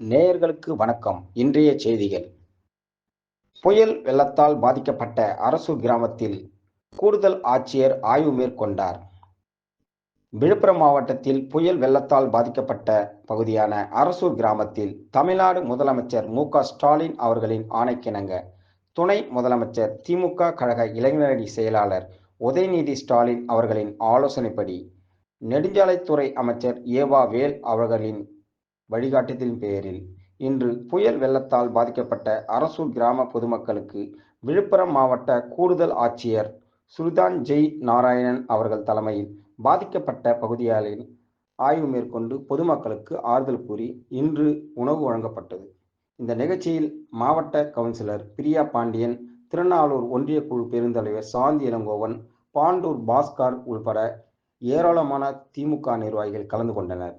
நேயர்களுக்கு வணக்கம். இன்றைய செய்திகள். புயல் வெள்ளத்தால் பாதிக்கப்பட்ட அரசூர் கிராமத்தில் கூடுதல் ஆட்சியர் ஆய்வு மேற்கொண்டார். விழுப்புரம் மாவட்டத்தில் புயல் வெள்ளத்தால் பாதிக்கப்பட்ட பகுதியான அரசூர் கிராமத்தில் தமிழ்நாடு முதலமைச்சர் மு க ஸ்டாலின் அவர்களின் ஆணைக்கிணங்க. துணை முதலமைச்சர் திமுக கழக இளைஞரணி செயலாளர் உதயநிதி ஸ்டாலின் அவர்களின் ஆலோசனைப்படி நெடுஞ்சாலைத்துறை அமைச்சர் ஏவா வேல் அவர்களின் வழிகாட்டுதலின் பெயரில் இன்று புயல் வெள்ளத்தால் பாதிக்கப்பட்ட அரசூர் கிராம பொதுமக்களுக்கு விழுப்புரம் மாவட்ட கூடுதல் ஆட்சியர் சுல்தான் ஜெய் நாராயணன் அவர்கள் தலைமையில் பாதிக்கப்பட்ட பகுதிகளில் ஆய்வு மேற்கொண்டு பொதுமக்களுக்கு ஆறுதல் கூறி இன்று உணவு வழங்கப்பட்டது. இந்த நிகழ்ச்சியில் மாவட்ட கவுன்சிலர் பிரியா பாண்டியன் திருநாளூர் ஒன்றிய குழு பெருந்தலைவர் சாந்தி இளங்கோவன் பாண்டூர் பாஸ்கர் உள்பட ஏராளமான திமுக நிர்வாகிகள் கலந்து கொண்டனர்.